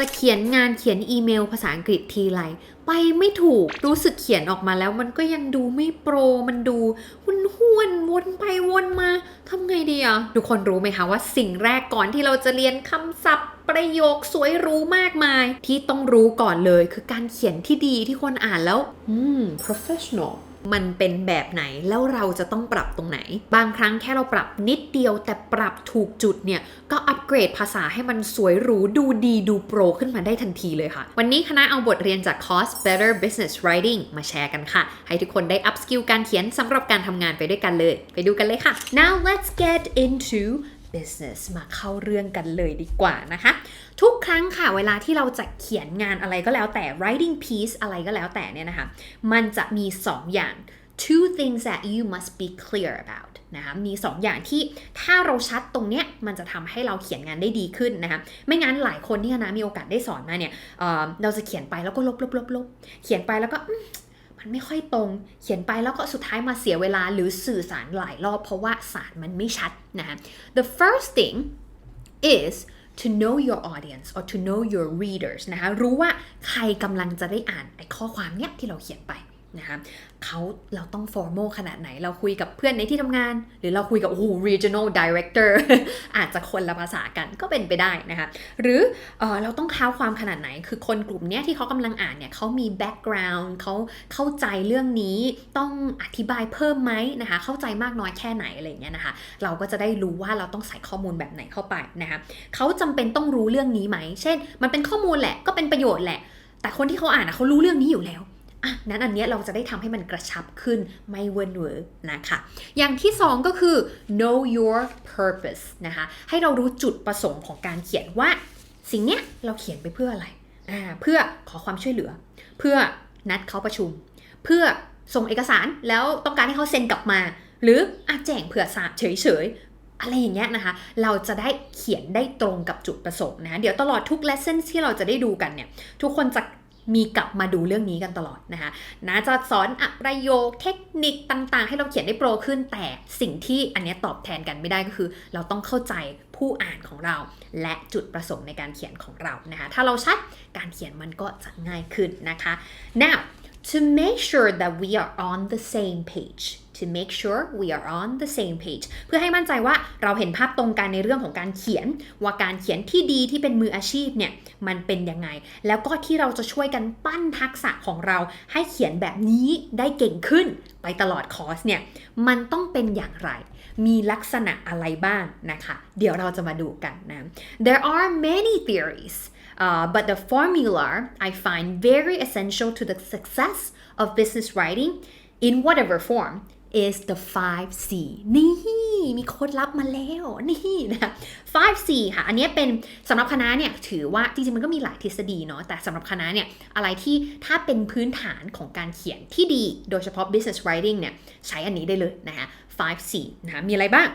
จะเขียนงานเขียนอีเมลภาษาอังกฤษทีไรไปไม่ถูกรู้สึกเขียนออกมาแล้ว มันก็ยังดูไม่โปร มันดูหุ่นห้วนวนไปวนมาทำไงดีอะทุกคนรู้ไหมคะว่าสิ่งแรกก่อนที่เราจะเรียนคำศัพท์ ประโยคสวยรู้มากมาย ที่ต้องรู้ก่อนเลยคือการเขียนที่ดีที่คนอ่านแล้ว อืม professional มันเป็นแบบไหนแล้วเราจะต้องปรับตรงไหน บางครั้งแค่เราปรับนิดเดียวแต่ปรับถูกจุดเนี่ย ก็อัปเกรดภาษาให้มันสวยหรูดูดีดูโปรขึ้นมาได้ทันทีเลยค่ะ วันนี้คณะเอาบทเรียนจากคอร์ส Better Business Writing มาแชร์กันค่ะ ให้ทุกคนได้อัพสกิลการเขียนสำหรับการทำงานไปด้วยกันเลย ไปดูกันเลยค่ะ now let's get into business มาเข้าเรื่องกันเลยดีกว่านะคะ ทุกครั้งค่ะเวลาที่เราจะเขียนงานอะไรก็แล้วแต่ writing piece อะไรก็แล้วแต่เนี่ยนะคะ มันจะมี 2 อย่าง two things that you must be clear about นะคะมี 2 อย่างที่ถ้าเราชัดตรงเนี้ยมันจะทำให้เราเขียนงานได้ดีขึ้นนะคะไม่งั้นหลายคนที่คณะมีโอกาสได้สอนมาเนี่ยเเราจะเขียนไปแล้วก็ลบลบลบลบเขียนไปแล้วก็ มันไม่ค่อยตรง เขียนไปแล้วก็สุดท้ายมาเสียเวลาหรือสื่อสารหลายรอบเพราะว่าสารมันไม่ชัดนะคะ the first thing is to know your audience or to know your readers นะคะ รู้ว่าใครกำลังจะได้อ่านไอ้ข้อความเนี้ยที่เราเขียนไป นะคะเขาเราต้อง formal ขนาดไหน เราคุยกับเพื่อนในที่ทำงาน หรือเราคุยกับโอ้โห regional director อาจจะคนละภาษากันก็เป็นไปได้นะคะ หรือเออเราต้องเท้าความขนาดไหน คือคนกลุ่มนี้ที่เขากำลังอ่านเนี่ยเขามี background เขาเข้าใจเรื่องนี้ต้องอธิบายเพิ่มไหมนะคะ เข้าใจมากน้อยแค่ไหนอะไรเงี้ยนะคะ เราก็จะได้รู้ว่าเราต้องใส่ข้อมูลแบบไหนเข้าไปนะคะเขาจำเป็นต้องรู้เรื่องนี้ไหม เช่น มันเป็นข้อมูลแหละก็เป็นประโยชน์แหละ แต่คนที่เขาอ่านนะเขารู้เรื่องนี้อยู่แล้ว อะนั้นอันเนี้ยเราจะได้ทำให้มันกระชับขึ้นไม่เวิร์นเวอร์นะคะ อย่างที่สองก็คือ know your purpose นะคะ ให้เรารู้จุดประสงค์ของการเขียนว่า สิ่งเนี้ยเราเขียนไปเพื่ออะไรอ่าเพื่อขอความช่วยเหลือ เพื่อนัดเขาประชุม เพื่อส่งเอกสารแล้วต้องการให้เขาเซ็นกลับมา หรืออาแจ้งเผื่อสาบเฉยอะไรอย่างเงี้ยนะคะ เราจะได้เขียนได้ตรงกับจุดประสงค์นะคะ เดี๋ยวตลอดทุก lesson ที่เราจะได้ดูกันเนี่ย ทุกคนจะ มีกลับมาดูเรื่องนี้กันตลอดนะคะนะจะสอนอะประโยคเทคนิคต่างๆ ให้เราเขียนได้โปรขึ้น แต่สิ่งที่อันนี้ตอบแทนกันไม่ได้ก็คือ เราต้องเข้าใจผู้อ่านของเรา และจุดประสงค์ในการเขียนของเรานะคะถ้าเราชัดการเขียนมันก็จะง่ายขึ้นนะคะ now to make sure that we are on the same page to make sure we are on the same page เพื่อให้มั่นใจว่าเราเห็นภาพตรงกันในเรื่องของการเขียน ว่าการเขียนที่ดีที่เป็นมืออาชีพเนี่ยมันเป็นยังไง แล้วก็ที่เราจะช่วยกันปั้นทักษะของเราให้เขียนแบบนี้ได้เก่งขึ้นไปตลอดคอร์สเนี่ยมันต้องเป็นอย่างไร มีลักษณะอะไรบ้างนะคะ เดี๋ยวเราจะมาดูกันนะ there are many theories Uh, but the formula I find very essential to the success of business writing in whatever form is the 5C นี่ มีโค้ดลับมาแล้ว นี่นะ 5C ค่ะ อันนี้เป็นสำหรับคณะเนี่ย ถือว่าจริงๆ มันก็มีหลายทฤษฎีเนาะ แต่สำหรับคณะเนี่ย อะไรที่ถ้าเป็นพื้นฐานของการเขียนที่ดี โดยเฉพาะ business writing เนี่ย ใช้อันนี้ได้เลยนะคะ 5C นะคะมีอะไรบ้าง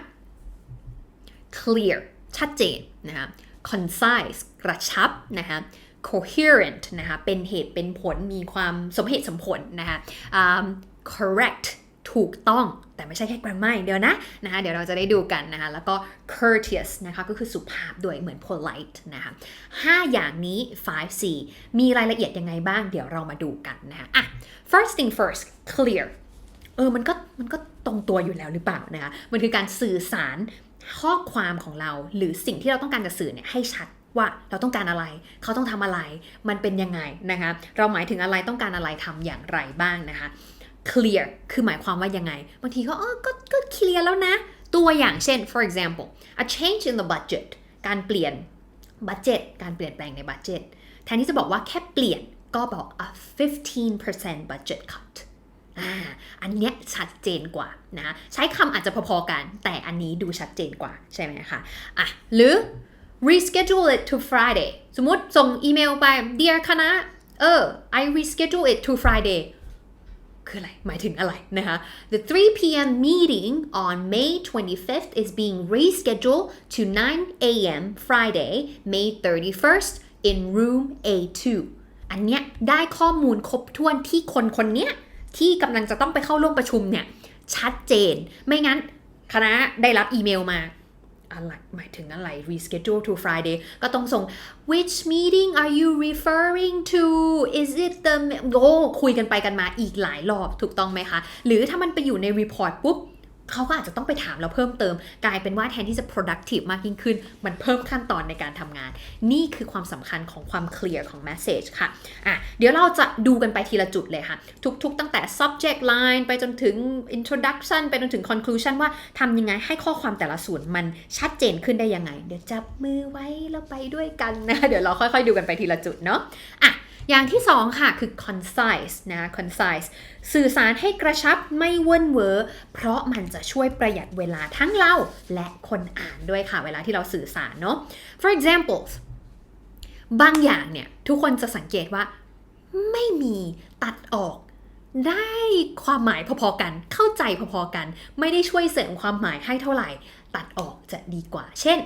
clear ชัดเจนนะคะ concise กระชับนะคะ coherent นะคะ เป็นเหตุเป็นผล มีความสมเหตุสมผลนะคะ um, correct ถูกต้องแต่ไม่ใช่แค่ grammar เดียวนะนะคะเดี๋ยวเราจะได้ดูกันนะคะแล้วก็ courteous นะคะก็คือสุภาพด้วยเหมือน polite นะคะห้าอย่างนี้ 5C มีรายละเอียดยังไงบ้าง เดี๋ยวเรามาดูกันนะคะอะ first thing first clear เออมันก็มันก็ตรงตัวอยู่แล้วหรือเปล่านะคะมันคือการสื่อสารข้อความของเรา หรือสิ่งที่เราต้องการจะสื่อเนี่ยให้ชัดว่าเราต้องการอะไร เขาต้องทำอะไร มันเป็นยังไงนะคะ เราหมายถึงอะไรต้องการอะไรทำอย่างไรบ้างนะคะ clear คือหมายความว่ายังไง บางทีก็เออก็ก็เคลียร์แล้วนะ ตัวอย่างเช่น for example a change in the budget การเปลี่ยน budget การเปลี่ยนแปลงใน budget แทนที่จะบอกว่าแค่เปลี่ยนก็บอก a 15% budget cut อันเนี้ยชัดเจนกว่านะใช้คำอาจจะพอๆกัน แต่อันนี้ดูชัดเจนกว่าใช่ไหมคะอะหรือ reschedule it to Friday สมมติส่งอีเมลไป dear คณะเออ I reschedule it to Friday คืออะไร หมายถึงอะไรนะคะ The 3 p.m. meeting on May 25th is being rescheduled to 9 a.m. Friday, May 31st in room A2 อันเนี้ยได้ข้อมูลครบถ้วนที่คนคนเนี้ยที่กำลังจะต้องไปเข้าร่วมประชุมเนี่ยชัดเจน ไม่งั้นคณะได้รับอีเมลมา อะไรหมายถึงอะไร reschedule to Friday ก็ต้องส่ง which meeting are you referring to is it the โอ้คุยกันไปกันมาอีกหลายรอบถูกต้องไหมคะ หรือถ้ามันไปอยู่ใน report ปุ๊บ เขาก็อาจจะต้องไปถามเราเพิ่มเติม กลายเป็นว่าแทนที่จะ productive มากยิ่งขึ้น มันเพิ่มขั้นตอนในการทำงาน นี่คือความสำคัญของความ clear ของ message ค่ะอะ เดี๋ยวเราจะดูกันไปทีละจุดเลยค่ะ ทุกๆ ตั้งแต่ subject line ไปจนถึง introduction ไปจนถึง conclusion ว่าทำยังไงให้ข้อความแต่ละส่วนมันชัดเจนขึ้นได้ยังไง เดี๋ยวจับมือไว้แล้วไปด้วยกันนะ เดี๋ยวเราค่อยๆ ดูกันไปทีละจุดเนาะอะ อย่างที่สองค่ะคือ concise นะ concise สื่อสารให้กระชับไม่เว่นเวอเพราะมันจะช่วยประหยัดเวลาทั้งเราและคนอ่านด้วยค่ะ เวลาที่เราสื่อสารเนาะ for example บางอย่างเนี่ย ทุกคนจะสังเกตว่า ไม่มีตัดออกได้ความหมายพอๆกัน เข้าใจพอๆกัน ไม่ได้ช่วยเสริมความหมายให้เท่าไหร่ ตัดออกจะดีกว่า เช่น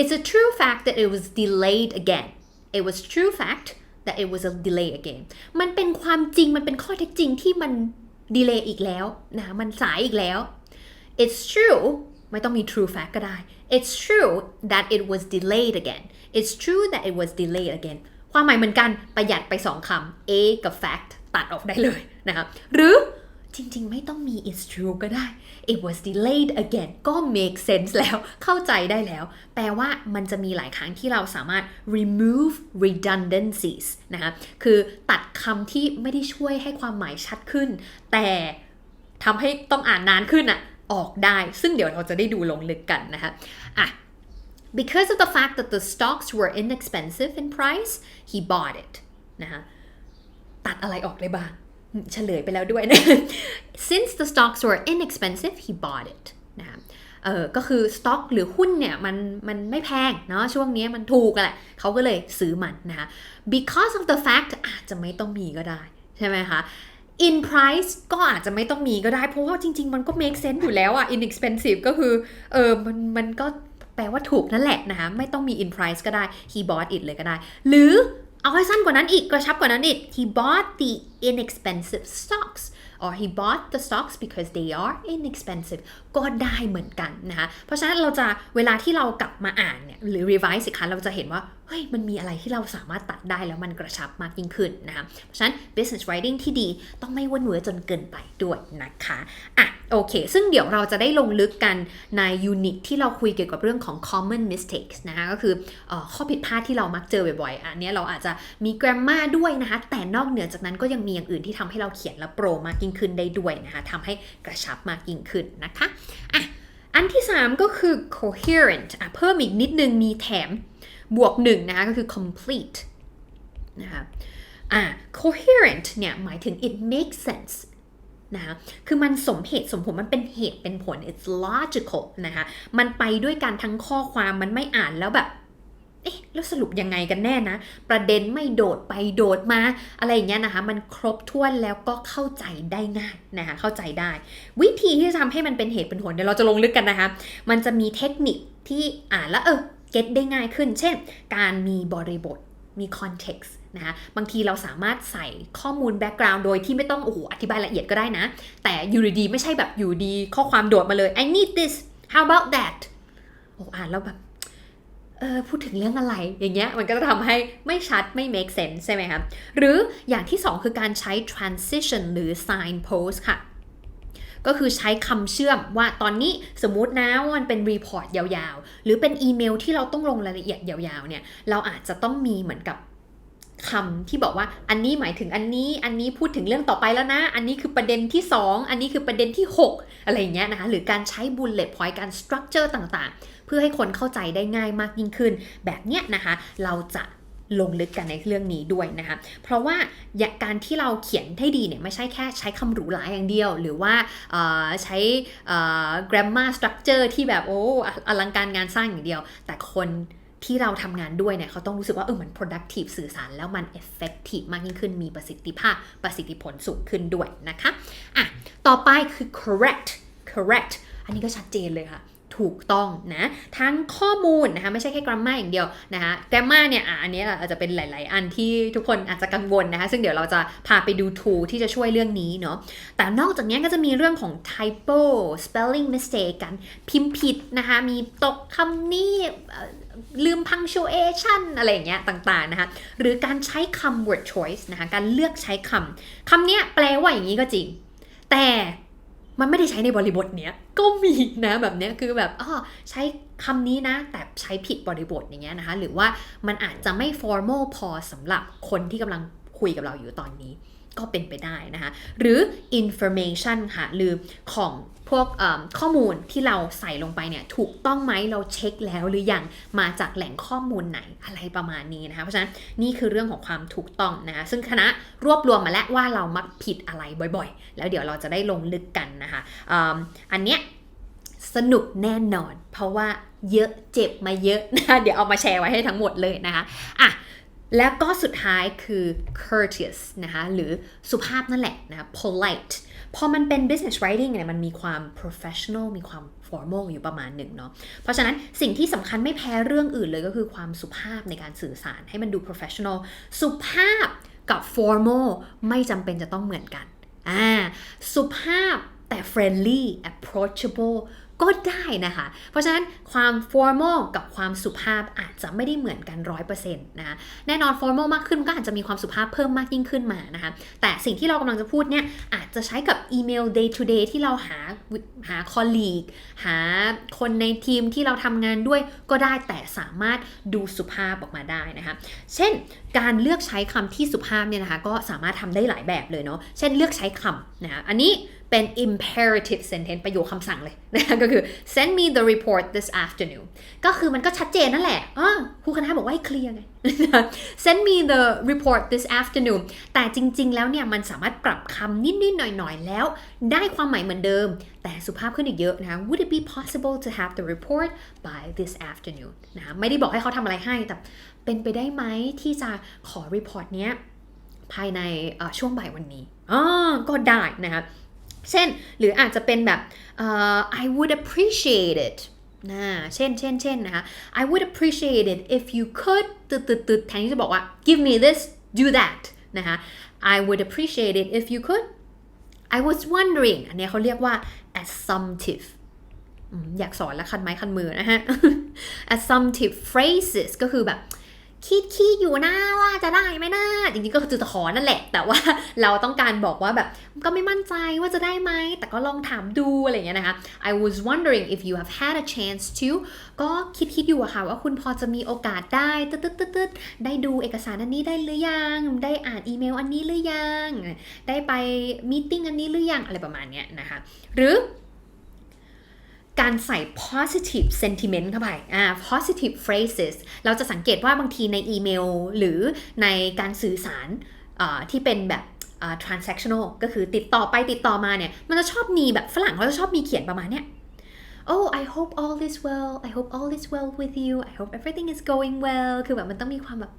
it's a true fact that it was delayed again it was true fact that it was a delay again มันเป็นความจริงมันเป็นข้อเท็จจริงที่มันดีเลย์อีกแล้วนะมันสายอีกแล้ว it's true ไม่ต้องมี true fact ก็ได้ it's true that it was delayed again it's true that it was delayed again ความหมายเหมือนกันประหยัดไปสองคำ a กับ fact ตัดออกได้เลยนะครับหรือ จริง ๆ ไม่ต้องมี it's true ก็ได้ it was delayed again ก็ make sense แล้วเข้าใจได้แล้ว แปลว่ามันจะมีหลายครั้งที่เราสามารถ remove redundancies นะคะคือตัดคำที่ไม่ได้ช่วยให้ความหมายชัดขึ้น แต่ทำให้ต้องอ่านนานขึ้นอะออกได้ ซึ่งเดี๋ยวเราจะได้ดูลงลึกกันนะคะอะ because of the fact that the stocks were inexpensive in price he bought it นะคะตัดอะไรออกได้บ้าง เฉลยไปแล้วด้วยนะ since the stocks were inexpensive he bought it นะคะเออก็คือสต็อกหรือหุ้นเนี่ยมันมันไม่แพงเนาะช่วงนี้มันถูกแหละเขาก็เลยซื้อมันนะคะ because of the fact อาจจะไม่ต้องมีก็ได้ใช่ไหมคะ in price ก็อาจจะไม่ต้องมีก็ได้ เพราะว่าจริง ๆ มันก็ make sense อยู่แล้วอะ inexpensive ก็คือเออมันมันก็แปลว่าถูกนั่นแหละนะคะ ไม่ต้องมี in price ก็ได้ he bought it เลยก็ได้ หรือ เอาให้สั้นกว่านั้นอีกกระชับกว่านั้นอีก he bought the inexpensive stocks or he bought the stocks because they are inexpensive ก็ได้เหมือนกันนะคะ เพราะฉะนั้นเราจะเวลาที่เรากลับมาอ่านเนี่ยหรือ revise สิคะเราจะเห็นว่า ฮ้ยมันมีอะไรที่เราสามารถตัดได้แล้วมันกระชับมากยิ่งขึ้นนะคะเพราะฉะนั้น business writing ที่ดีต้องไม่วนเวอจนเกินไปด้วยนะคะอะโอเค ซึ่งเดี๋ยวเราจะได้ลงลึกกันในยูนิตที่เราคุยเกี่ยวกับเรื่องของ common mistakes นะคะก็คืออข้อผิดพลาดที่เรามักเจอบ่อยๆ อันนี้เราอาจจะมี grammar ด้วยนะคะ แต่นอกเหนือจากนั้นก็ยังมีอย่างอื่นที่ทำให้เราเขียนและโปรมากยิ่งขึ้นได้ด้วยนะคะทำให้กระชับมากยิ่งขึ้นนะคะอะอันที่ 3 ก็คือ coherent อะเพิ่มอีกนิดนึงมีแถม บวกหนึ่งนะคะก็คือ complete นะคะอะ coherent เนี่ยหมายถึง it makes sense นะคะคือมันสมเหตุสมผลมันเป็นเหตุเป็นผล it's logical นะคะมันไปด้วยกันทั้งข้อความมันไม่อ่านแล้วแบบเอ๊ะแล้วสรุปยังไงกันแน่นะ ประเด็นไม่โดดไปโดดมา อะไรอย่างเงี้ยนะคะ มันครบถ้วนแล้วก็เข้าใจได้ง่ายนะคะ เข้าใจได้ วิธีที่จะทำให้มันเป็นเหตุเป็นผลเดี๋ยวเราจะลงลึกกันนะคะ มันจะมีเทคนิคที่อ่านแล้วเออ เก็ตได้ง่ายขึ้น เช่น การมีบริบทมี context นะคะบางทีเราสามารถใส่ข้อมูล background โดยที่ไม่ต้องโอ้โหอธิบายละเอียดก็ได้นะ แต่อยู่ดีไม่ใช่แบบอยู่ดีข้อความโดดมาเลย I need this how about that โอ้อ่านแล้วแบบเออพูดถึงเรื่องอะไรอย่างเงี้ยมันก็จะทำให้ไม่ชัดไม่ make sense ใช่ไหมคะหรืออย่างที่สองคือการใช้ transition หรือ signpost ค่ะ ก็คือใช้คำเชื่อมว่าตอนนี้สมมุตินะว่ามันเป็นรีพอร์ตยาวๆ หรือเป็นอีเมลที่เราต้องลงรายละเอียดยาวๆเนี่ยเราอาจจะต้องมีเหมือนกับคำที่บอกว่าอันนี้หมายถึงอันนี้อันนี้พูดถึงเรื่องต่อไปแล้วนะ อันนี้คือประเด็นที่ 2 อันนี้คือประเด็นที่ 6 อะไรอย่างเงี้ยนะคะ หรือการใช้ bullet point การ structure ต่างๆ เพื่อให้คนเข้าใจได้ง่ายมากยิ่งขึ้น แบบเนี้ยนะคะ เราจะ ลงลึกกันในเรื่องนี้ด้วยนะคะเพราะว่าการที่เราเขียนให้ดีเนี่ยไม่ใช่แค่ใช้คำหรูหราอย่างเดียว หรือว่าใช้ grammar structure ที่แบบโอ้อลังการงานสร้างอย่างเดียว แต่คนที่เราทำงานด้วยเนี่ยเขาต้องรู้สึกว่าเออมัน productive สื่อสารแล้วมัน effective มากยิ่งขึ้นมีประสิทธิภาพประสิทธิผลสูงขึ้นด้วยนะคะอะต่อไปคือ correct correct อันนี้ก็ชัดเจนเลยค่ะ ถูกต้องนะทั้งข้อมูลนะคะไม่ใช่แค่ grammar อย่างเดียวนะคะ grammar เนี่ยอะอันนี้อาจจะเป็นหลาย ๆ อันที่ทุกคนอาจจะกังวลนะคะซึ่งเดี๋ยวเราจะพาไปดู tool ที่จะช่วยเรื่องนี้เนาะแต่นอกจากนี้ก็จะมีเรื่องของ typo spelling mistake กันพิมพ์ผิดนะคะมีตกคำนี้ลืม punctuation อะไรอย่างเงี้ยต่างๆนะคะหรือการใช้คำ word choice นะคะการเลือกใช้คำคำเนี้ยแปลว่าอย่างนี้ก็จริง แต่ มันไม่ได้ใช้ในบริบทเนี้ยก็มีนะแบบเนี้ยคือแบบอ๋อใช้คำนี้นะ แต่ใช้ผิดบริบทอย่างเงี้ยนะคะ หรือว่ามันอาจจะไม่ formal พอสำหรับคนที่กำลังคุยกับเราอยู่ตอนนี้ ก็เป็นไปได้นะคะ หรือ information ค่ะหรือของ พวกข้อมูลที่เราใส่ลงไปเนี่ยถูกต้องไหมเราเช็คแล้วหรือยังมาจากแหล่งข้อมูลไหนอะไรประมาณนี้นะคะเพราะฉะนั้นนี่คือเรื่องของความถูกต้องนะคะซึ่งคณะรวบรวมมาแล้วว่าเรามักผิดอะไรบ่อยๆ แล้วเดี๋ยวเราจะได้ลงลึกกันนะคะอ,อันเนี้ยสนุกแน่นอน เพราะว่าเยอะเจ็บมาเยอะนะะเดี๋ยวเอามาแชร์ไว้ให้ทั้งหมดเลยนะคะอะแล้วก็สุดท้ายคือ courteous นะคะหรือสุภาพนั่นแหละนะะ polite พอมันเป็น business writing เนี่ยมันมีความ professional มีความ formal อยู่ประมาณหนึ่งเนาะเพราะฉะนั้นสิ่งที่สำคัญไม่แพ้เรื่องอื่นเลยก็คือความสุภาพในการสื่อสารให้มันดู professional สุภาพกับ formal ไม่จำเป็นจะต้องเหมือนกันอ่าสุภาพแต่ friendly approachable ก็ได้นะคะ เพราะฉะนั้นความ formal กับความสุภาพอาจจะไม่ได้เหมือนกัน 100%นะคะแน่นอน formal มากขึ้นก็อาจจะมีความสุภาพเพิ่มมากยิ่งขึ้นมานะคะ แต่สิ่งที่เรากำลังจะพูดเนี่ยอาจจะใช้กับอีเมล day to day ที่เราหาหา colleague หาคนในทีมที่เราทำงานด้วยก็ได้แต่สามารถดูสุภาพออกมาได้นะคะ เช่นการเลือกใช้คำที่สุภาพเนี่ยนะคะก็สามารถทำได้หลายแบบเลยเนาะเช่นเลือกใช้คำนะคะอันนี้ เป็น imperative sentence ประโยคคำสั่งเลยนะก็คือ send me the report this afternoon ก็คือมันก็ชัดเจนนั่นแหละอ่าครูคณะบอกว่าให้เคลียร์ไง send me the report this afternoon แต่จริง ๆ แล้วเนี่ย มันสามารถปรับคำนิด ๆ หน่อย ๆ แล้ว ได้ความหมายเหมือนเดิม แต่สุภาพขึ้นอีกเยอะนะ would it be possible to have the report by this afternoon นะไม่ได้บอกให้เขาทำอะไรให้ แต่เป็นไปได้ไหมที่จะขอ report เนี้ยภายในช่วงบ่ายวันนี้อ๋อก็ได้นะคะ เช่น หรืออาจจะเป็นแบบเอ่อ I would appreciate it นะเช่นเช่นเช่นนะคะ I would appreciate it if you could ตึดตึดตึดแทนที่จะบอกว่า give me this do that นะคะ I would appreciate it if you could I was wondering อันนี้เขาเรียกว่า assumptive อืมอยากสอนแล้วคันไม้คันมือนะฮะ assumptive phrases ก็คือแบบ คิดคิดอยู่นะว่าจะได้ไหมนะจริงๆก็คือจะขอนั่นแหละ แต่ว่าเราต้องการบอกว่าแบบก็ไม่มั่นใจว่าจะได้ไหมแต่ก็ลองถามดูอะไรอย่างเงี้ยนะคะ I was wondering if you have had a chance to ก็คิดคิดอยู่อะค่ะว่าคุณพอจะมีโอกาสได้ตืดตึ๊ดตึ๊ดตึ๊ดได้ดูเอกสารอันนี้ได้หรือยัง ได้อ่านอีเมลอันนี้หรือยัง ได้ไปมีติ้งอันนี้หรือยังอะไรประมาณเนี้ยนะคะ หรือ การใส่ positive sentiment เข้าไปอ่า positive phrases เราจะสังเกตว่าบางทีในอีเมล หรือในการสื่อสารที่เป็นแบบ transactional ก็คือติดต่อไปติดต่อมาเนี่ย มันจะชอบมีแบบฝรั่งเขาจะชอบมีเขียนประมาณเนี้ย Oh I hope all is well I hope all is well with you I hope everything is going well คือแบบมันต้องมีความแบบ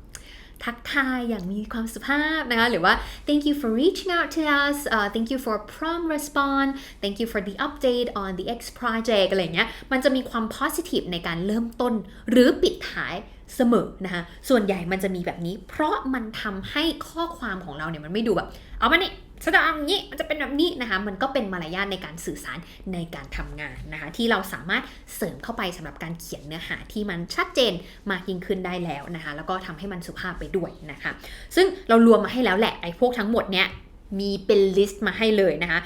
ทักทายอย่างมีความสุภาพนะคะหรือว่า thank you for reaching out to us uh, thank you for prompt response thank you for the update on the X project อะไรเงี้ยมันจะมีความ positive ในการเริ่มต้น หรือปิดท้ายเสมอนะคะส่วนใหญ่มันจะมีแบบนี้ เพราะมันทำให้ข้อความของเราเนี่ยมันไม่ดูแบบ เอามานี่ แสดงอย่างนี้มันจะเป็นแบบนี้นะคะมันก็เป็นมารยาทในการสื่อสารในการทำงานนะคะ ที่เราสามารถเสริมเข้าไปสำหรับการเขียนเนื้อหาที่มันชัดเจนมากยิ่งขึ้นได้แล้วนะคะ แล้วก็ทำให้มันสุภาพไปด้วยนะคะ ซึ่งเรารวมมาให้แล้วแหละไอ้พวกทั้งหมดเนี้ยมีเป็นลิสต์มาให้เลยนะคะ